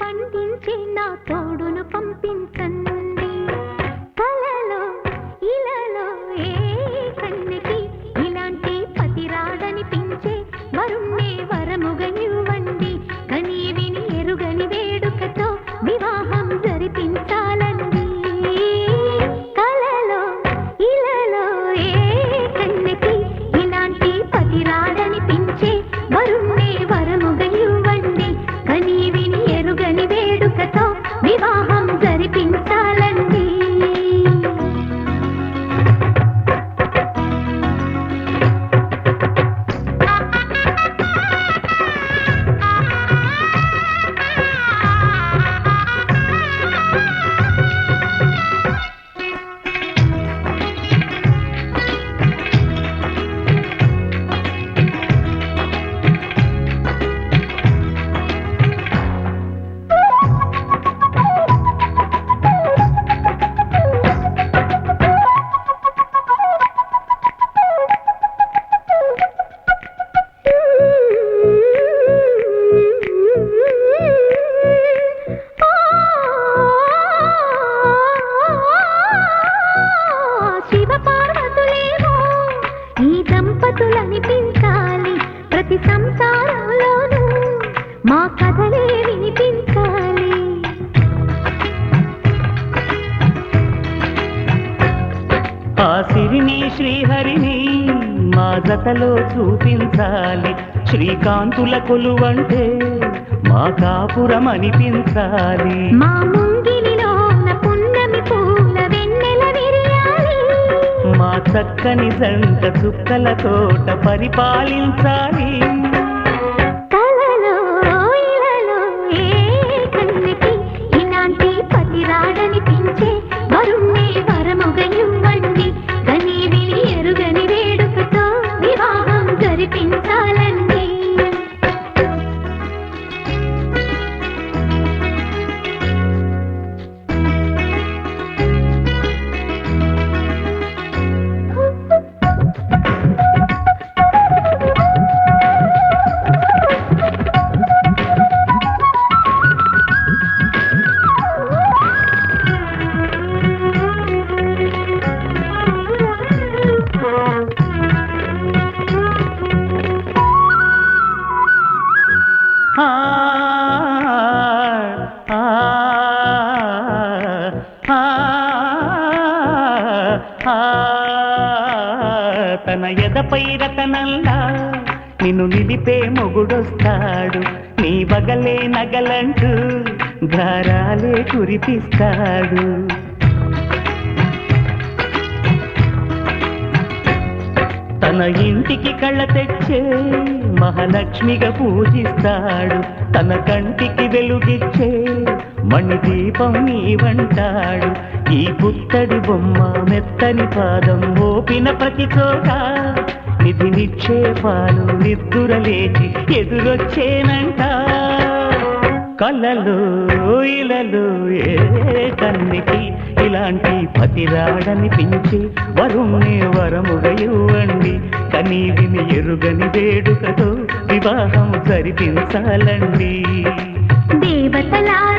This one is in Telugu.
పండించే నా తోడును పార్వతులేమో ఈ దంపతులనిపించాలి ప్రతి సంసారంలోనూ. మా కథలే వినిపించాలి. ఆ సిరిని శ్రీహరిని మా జతలో చూపించాలి. శ్రీకాంతుల కొలువంటే మా కాపురం అనిపించాలి మా చక్కని జంట చుక్కల తోట పరిపాలించాలి. తన ఎదపై రతనంలా నిన్ను నిలిపే మొగుడొస్తాడు. నీ వగలే నగలంటూ ధారాలే కురిపిస్తాడు. తన ఇంటికి కళ్ళ తెచ్చే మహాలక్ష్మిగా పూజిస్తాడు. తన కంటికి వెలుగిచ్చే మణిదీపం నీవంటాడు ఈ పుత్తడి బొమ్మ మెత్తని పాదం ఓపిన ప్రతి చోట. నిధి నిక్షేపాలు నిద్దురలేచి ఎదురొచ్చేనంట. కళ్ళలో ఇలలో ఏ కన్నికి ఇలాంటి పతిరాడనిపించి వరుణ్ణే వరముగా ఇవ్వండి. కనీ విని ఎరుగని వేడుకతో వివాహం జరిపించాలండి. దేవతలారా